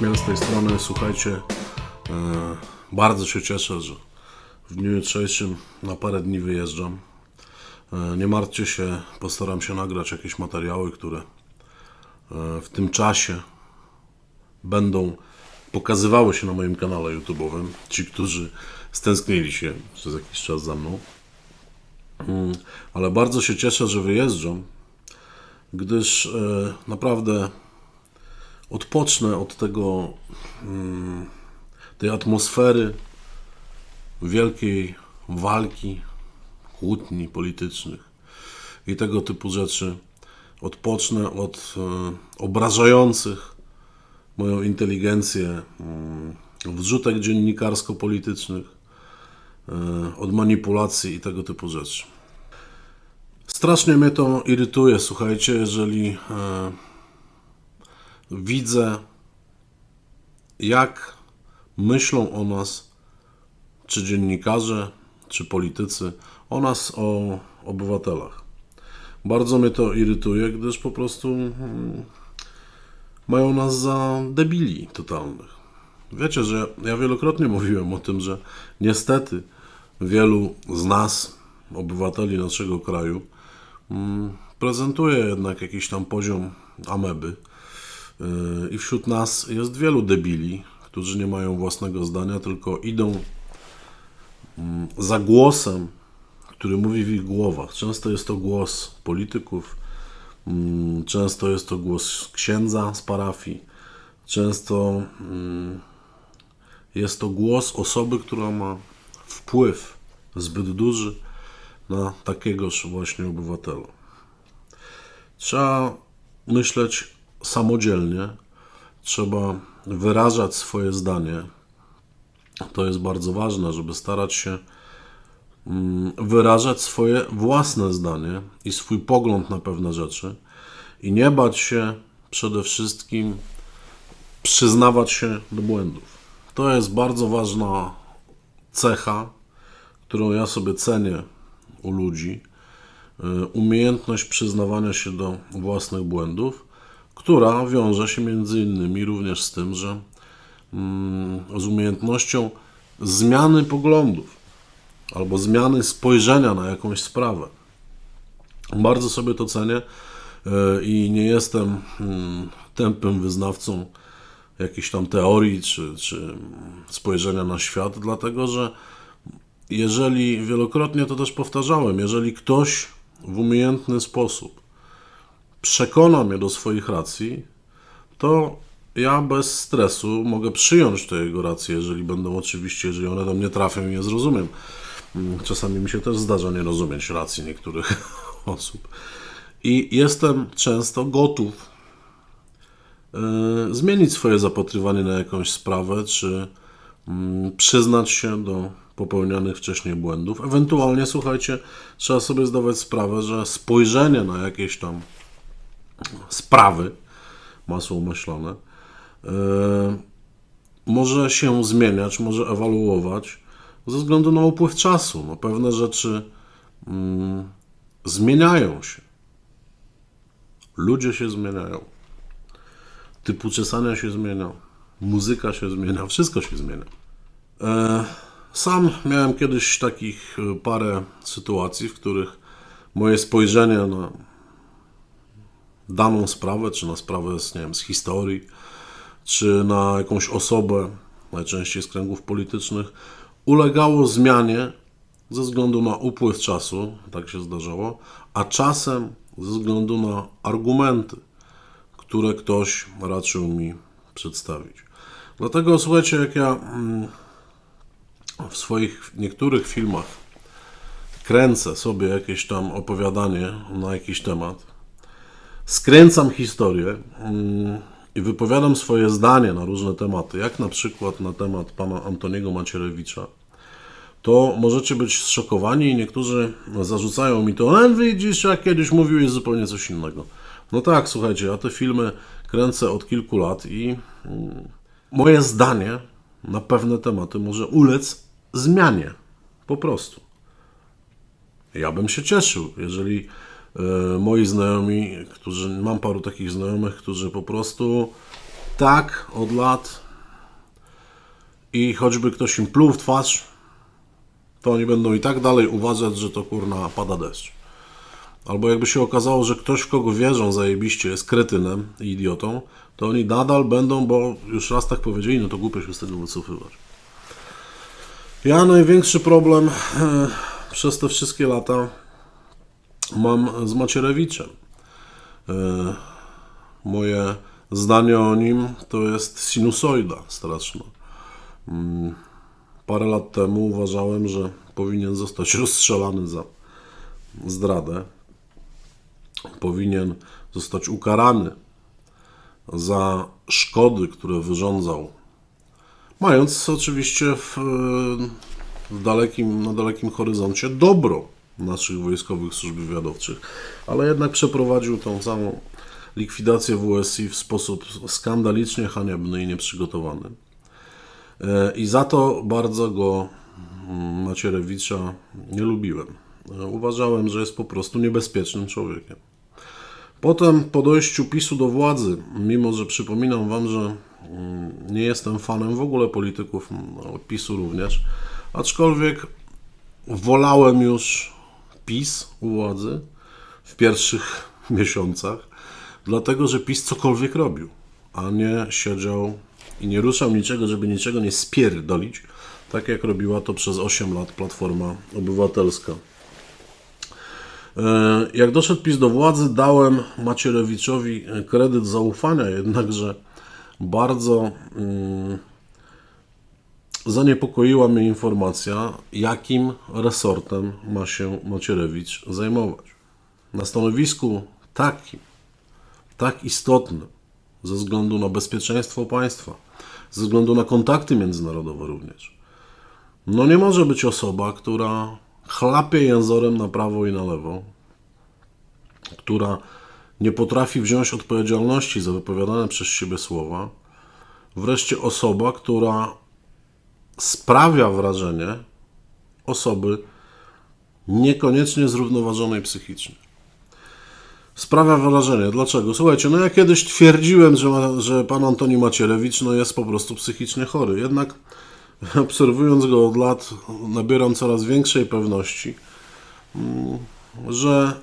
Chmiel z tej strony. Słuchajcie, e, bardzo się cieszę, że w dniu jutrzejszym na parę dni wyjeżdżam. E, nie martwcie się, postaram się nagrać jakieś materiały, które e, w tym czasie będą pokazywały się na moim kanale YouTube'owym. Ci, którzy stęsknili się przez jakiś czas za mną. Mm, Ale bardzo się cieszę, że wyjeżdżam, gdyż naprawdę odpocznę od tego, mm, tej atmosfery wielkiej walki, kłótni politycznych i tego typu rzeczy. Odpocznę od e, obrażających moją inteligencję mm, wrzutek dziennikarsko-politycznych, e, od manipulacji i tego typu rzeczy. Strasznie mnie to irytuje, słuchajcie, jeżeli e, widzę, jak myślą o nas, czy dziennikarze, czy politycy, o nas, o obywatelach. Bardzo mnie to irytuje, gdyż po prostu mm, mają nas za debili totalnych. Wiecie, że ja wielokrotnie mówiłem o tym, że niestety wielu z nas, obywateli naszego kraju, mm, prezentuje jednak jakiś tam poziom ameby. I wśród nas jest wielu debili, którzy nie mają własnego zdania, tylko idą mm, za głosem, który mówi w ich głowach. Często jest to głos polityków, mm, często jest to głos księdza z parafii, często mm, jest to głos osoby, która ma wpływ zbyt duży na takiegoż właśnie obywatela. Trzeba myśleć samodzielnie, trzeba wyrażać swoje zdanie. To jest bardzo ważne, żeby starać się mm, wyrażać swoje własne zdanie i swój pogląd na pewne rzeczy i nie bać się przede wszystkim przyznawać się do błędów. To jest bardzo ważna cecha, którą ja sobie cenię u ludzi. Y, Umiejętność przyznawania się do własnych błędów, która wiąże się między innymi również z tym, że mm, z umiejętnością zmiany poglądów albo zmiany spojrzenia na jakąś sprawę. Bardzo sobie to cenię y, i nie jestem mm, tępym wyznawcą jakichś tam teorii czy, czy spojrzenia na świat, dlatego że jeżeli, wielokrotnie to też powtarzałem, jeżeli ktoś w umiejętny sposób przekona mnie do swoich racji, to ja bez stresu mogę przyjąć te jego racje, jeżeli będą oczywiście, jeżeli one do mnie trafią i je zrozumiem. Mm, Czasami mi się też zdarza nie rozumieć racji niektórych osób. I jestem często gotów e, zmienić swoje zapatrywanie na jakąś sprawę, czy mm, przyznać się do popełnianych wcześniej błędów. Ewentualnie, słuchajcie, trzeba sobie zdawać sprawę, że spojrzenie na jakieś tam sprawy, masło umyślone, e, może się zmieniać, może ewaluować ze względu na upływ czasu. No, pewne rzeczy mm, zmieniają się. Ludzie się zmieniają. Typ uczesania się zmienia. Muzyka się zmienia. Wszystko się zmienia. E, sam miałem kiedyś takich e, parę sytuacji, w których moje spojrzenie na daną sprawę, czy na sprawę z, nie wiem, z historii, czy na jakąś osobę, najczęściej z kręgów politycznych, ulegało zmianie ze względu na upływ czasu, tak się zdarzało, a czasem ze względu na argumenty, które ktoś raczył mi przedstawić. Dlatego słuchajcie, jak ja mm, w swoich niektórych filmach kręcę sobie jakieś tam opowiadanie na jakiś temat, skręcam historię mm, i wypowiadam swoje zdanie na różne tematy, jak na przykład na temat pana Antoniego Macierewicza, to możecie być zszokowani i niektórzy zarzucają mi to, ale widzisz, jak kiedyś mówiłeś zupełnie coś innego. No tak, słuchajcie, ja te filmy kręcę od kilku lat i mm, moje zdanie na pewne tematy może ulec zmianie. Po prostu. Ja bym się cieszył, jeżeli moi znajomi, którzy, mam paru takich znajomych, którzy po prostu tak od lat i choćby ktoś im pluł w twarz, to oni będą i tak dalej uważać, że to kurna pada deszcz. Albo jakby się okazało, że ktoś, w kogo wierzą zajebiście, jest kretynem i idiotą, to oni nadal będą, bo już raz tak powiedzieli, no to głupio się z tego wycofywać. Ja największy problem e, przez te wszystkie lata mam z Macierewiczem. E, moje zdanie o nim to jest sinusoida straszna. Mm, Parę lat temu uważałem, że powinien zostać rozstrzelany za zdradę. Powinien zostać ukarany za szkody, które wyrządzał. Mając oczywiście w, w dalekim, na dalekim horyzoncie dobro naszych wojskowych służb wywiadowczych, ale jednak przeprowadził tą całą likwidację WSI w sposób skandalicznie haniebny i nieprzygotowany. E, I za to bardzo go mm, Macierewicza nie lubiłem. E, Uważałem, że jest po prostu niebezpiecznym człowiekiem. Potem po dojściu PiSu do władzy, mimo że przypominam Wam, że mm, nie jestem fanem w ogóle polityków, no, PiSu również, aczkolwiek wolałem już PiS u władzy w pierwszych miesiącach, dlatego że PiS cokolwiek robił, a nie siedział i nie ruszał niczego, żeby niczego nie spierdolić, tak jak robiła to przez 8 lat Platforma Obywatelska. E, Jak doszedł PiS do władzy, dałem Macierewiczowi kredyt zaufania, jednakże bardzo mm, zaniepokoiła mnie informacja, jakim resortem ma się Macierewicz zajmować. Na stanowisku takim, tak istotnym, ze względu na bezpieczeństwo państwa, ze względu na kontakty międzynarodowe również. No nie może być osoba, która chlapie jęzorem na prawo i na lewo, która nie potrafi wziąć odpowiedzialności za wypowiadane przez siebie słowa. Wreszcie osoba, która sprawia wrażenie osoby niekoniecznie zrównoważonej psychicznie. Sprawia wrażenie. Dlaczego? Słuchajcie, no ja kiedyś twierdziłem, że, ma, że pan Antoni Macierewicz no jest po prostu psychicznie chory. Jednak obserwując go od lat, nabieram coraz większej pewności, mm, że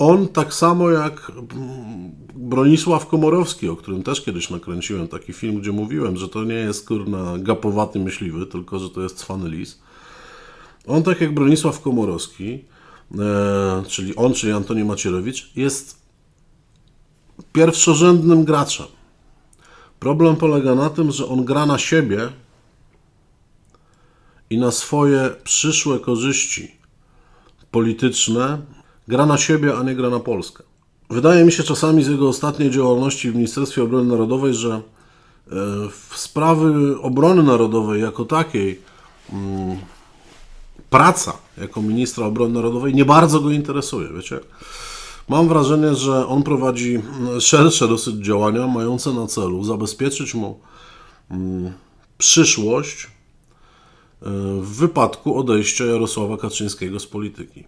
on tak samo jak mm, Bronisław Komorowski, o którym też kiedyś nakręciłem taki film, gdzie mówiłem, że to nie jest kurna gapowaty myśliwy, tylko że to jest cwany lis. On tak jak Bronisław Komorowski, e, czyli on, czyli Antoni Macierewicz, jest pierwszorzędnym graczem. Problem polega na tym, że on gra na siebie i na swoje przyszłe korzyści polityczne gra na siebie, a nie gra na Polskę. Wydaje mi się czasami z jego ostatniej działalności w Ministerstwie Obrony Narodowej, że e, w sprawy obrony narodowej jako takiej mm, praca jako ministra obrony narodowej nie bardzo go interesuje, wiecie? Mam wrażenie, że on prowadzi mm, szersze dosyć działania mające na celu zabezpieczyć mu mm, przyszłość w wypadku odejścia Jarosława Kaczyńskiego z polityki.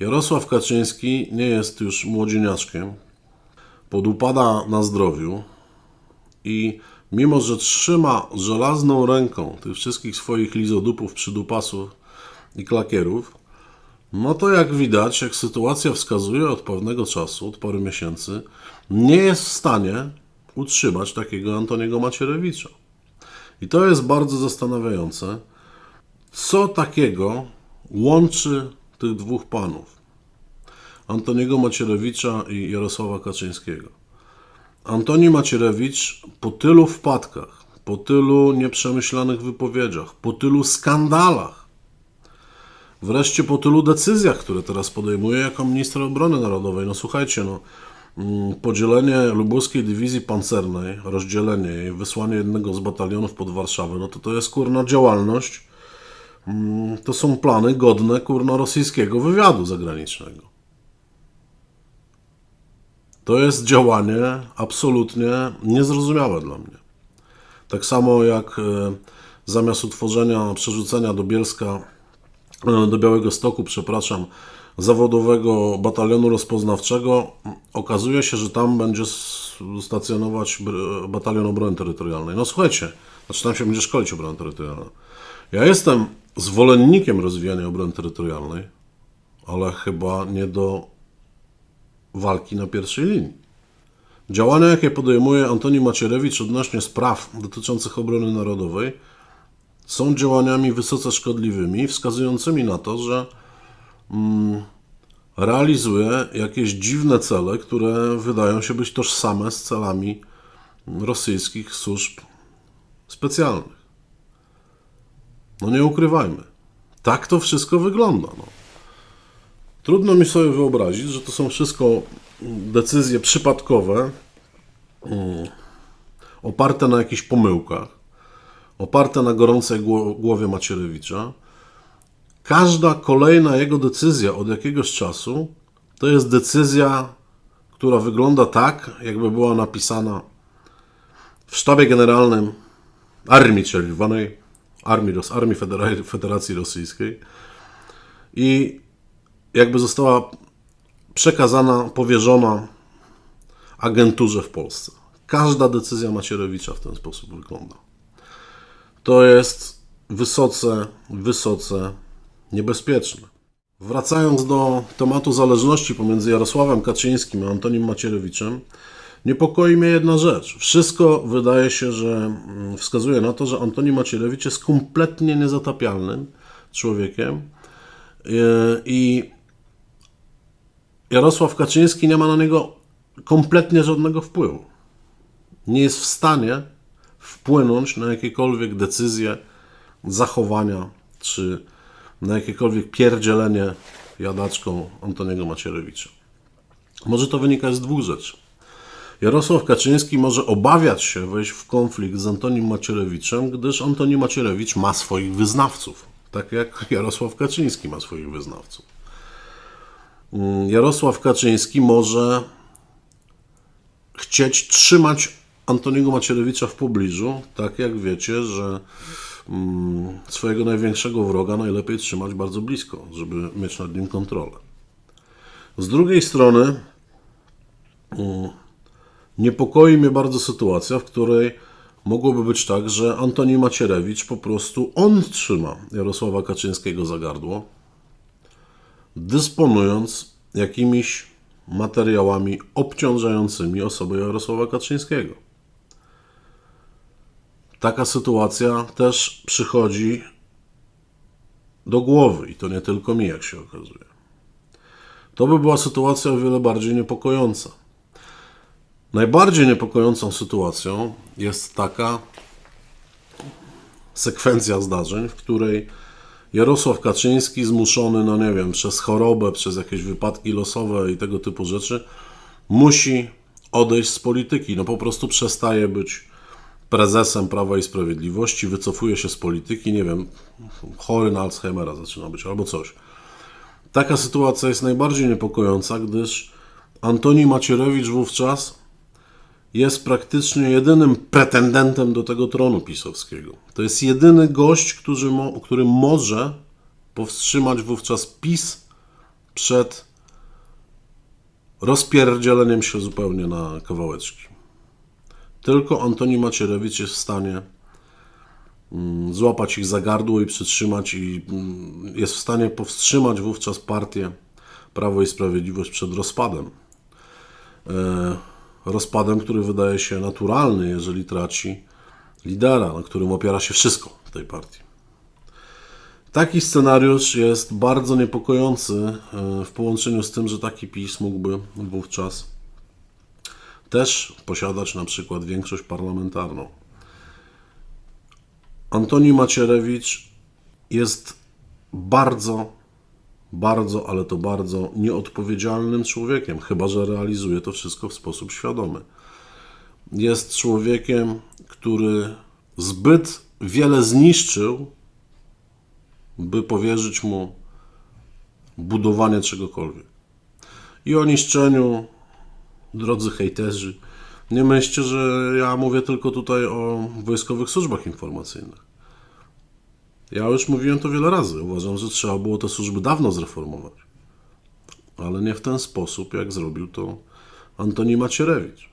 Jarosław Kaczyński nie jest już młodzieniaszkiem, podupada na zdrowiu i mimo, że trzyma żelazną ręką tych wszystkich swoich lizodupów, przydupasów i klakierów, no to jak widać, jak sytuacja wskazuje od pewnego czasu, od paru miesięcy, nie jest w stanie utrzymać takiego Antoniego Macierewicza. I to jest bardzo zastanawiające, co takiego łączy tych dwóch panów, Antoniego Macierewicza i Jarosława Kaczyńskiego. Antoni Macierewicz po tylu wpadkach, po tylu nieprzemyślanych wypowiedziach, po tylu skandalach, wreszcie po tylu decyzjach, które teraz podejmuje jako minister obrony narodowej. No słuchajcie, no, mm, podzielenie lubuskiej dywizji pancernej, rozdzielenie jej, wysłanie jednego z batalionów pod Warszawę, no to to jest kurna działalność, to są plany godne kurna rosyjskiego wywiadu zagranicznego. To jest działanie absolutnie niezrozumiałe dla mnie. Tak samo jak e, zamiast utworzenia, przerzucenia do Bielska, e, do Białego Stoku, przepraszam, zawodowego batalionu rozpoznawczego, okazuje się, że tam będzie stacjonować batalion obrony terytorialnej. No słuchajcie, znaczy tam się będzie szkolić obrona terytorialna. Ja jestem zwolennikiem rozwijania obrony terytorialnej, ale chyba nie do walki na pierwszej linii. Działania, jakie podejmuje Antoni Macierewicz odnośnie spraw dotyczących obrony narodowej, są działaniami wysoce szkodliwymi, wskazującymi na to, że mm, realizuje jakieś dziwne cele, które wydają się być tożsame z celami rosyjskich służb specjalnych. No nie ukrywajmy. Tak to wszystko wygląda. No. Trudno mi sobie wyobrazić, że to są wszystko decyzje przypadkowe, mm, oparte na jakichś pomyłkach, oparte na gorącej gło- głowie Macierewicza. Każda kolejna jego decyzja od jakiegoś czasu to jest decyzja, która wygląda tak, jakby była napisana w sztabie generalnym Armii Czerwonej, Armii, Armii Federa- Federacji Rosyjskiej i jakby została przekazana, powierzona agenturze w Polsce. Każda decyzja Macierewicza w ten sposób wygląda. To jest wysoce, wysoce niebezpieczne. Wracając do tematu zależności pomiędzy Jarosławem Kaczyńskim a Antonim Macierewiczem, niepokoi mnie jedna rzecz. Wszystko wydaje się, że mm, wskazuje na to, że Antoni Macierewicz jest kompletnie niezatapialnym człowiekiem Yy, i Jarosław Kaczyński nie ma na niego kompletnie żadnego wpływu. Nie jest w stanie wpłynąć na jakiekolwiek decyzje, zachowania, czy na jakiekolwiek pierdzielenie jadaczką Antoniego Macierewicza. Może to wynika z dwóch rzeczy. Jarosław Kaczyński może obawiać się wejść w konflikt z Antonim Macierewiczem, gdyż Antoni Macierewicz ma swoich wyznawców. Tak jak Jarosław Kaczyński ma swoich wyznawców. Mm, Jarosław Kaczyński może chcieć trzymać Antoniego Macierewicza w pobliżu, tak jak wiecie, że mm, swojego największego wroga najlepiej trzymać bardzo blisko, żeby mieć nad nim kontrolę. Z drugiej strony mm, niepokoi mnie bardzo sytuacja, w której mogłoby być tak, że Antoni Macierewicz po prostu on trzyma Jarosława Kaczyńskiego za gardło, dysponując jakimiś materiałami obciążającymi osobę Jarosława Kaczyńskiego. Taka sytuacja też przychodzi do głowy i to nie tylko mi, jak się okazuje. To by była sytuacja o wiele bardziej niepokojąca. Najbardziej niepokojącą sytuacją jest taka sekwencja zdarzeń, w której Jarosław Kaczyński zmuszony, no nie wiem, przez chorobę, przez jakieś wypadki losowe i tego typu rzeczy, musi odejść z polityki. No po prostu przestaje być prezesem Prawa i Sprawiedliwości, wycofuje się z polityki, nie wiem, chory na Alzheimera zaczyna być albo coś. Taka sytuacja jest najbardziej niepokojąca, gdyż Antoni Macierewicz wówczas jest praktycznie jedynym pretendentem do tego tronu pisowskiego. To jest jedyny gość, który, mo, który może powstrzymać wówczas PiS przed rozpierdzieleniem się zupełnie na kawałeczki. Tylko Antoni Macierewicz jest w stanie mm, złapać ich za gardło i przytrzymać i mm, jest w stanie powstrzymać wówczas partię Prawo i Sprawiedliwość przed rozpadem. Rozpadem, który wydaje się naturalny, jeżeli traci lidera, na którym opiera się wszystko w tej partii. Taki scenariusz jest bardzo niepokojący e, w połączeniu z tym, że taki PiS mógłby wówczas też posiadać na przykład większość parlamentarną. Antoni Macierewicz jest bardzo, bardzo, ale to bardzo nieodpowiedzialnym człowiekiem, chyba że realizuje to wszystko w sposób świadomy. Jest człowiekiem, który zbyt wiele zniszczył, by powierzyć mu budowanie czegokolwiek. I o niszczeniu, drodzy hejterzy, nie myślcie, że ja mówię tylko tutaj o wojskowych służbach informacyjnych. Ja już mówiłem to wiele razy. Uważam, że trzeba było te służby dawno zreformować. Ale nie w ten sposób, jak zrobił to Antoni Macierewicz.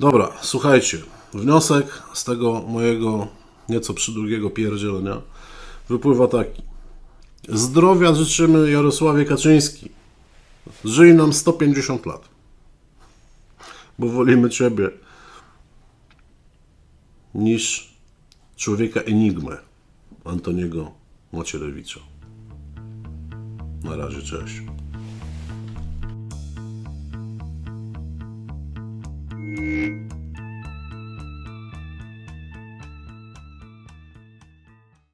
Dobra, słuchajcie. Wniosek z tego mojego nieco przydługiego pierdzielenia wypływa taki. Zdrowia życzymy Jarosławie Kaczyński. Żyj nam 150 lat. Bo wolimy Ciebie niż człowieka enigmę Antoniego Macierewicza. Na razie, cześć.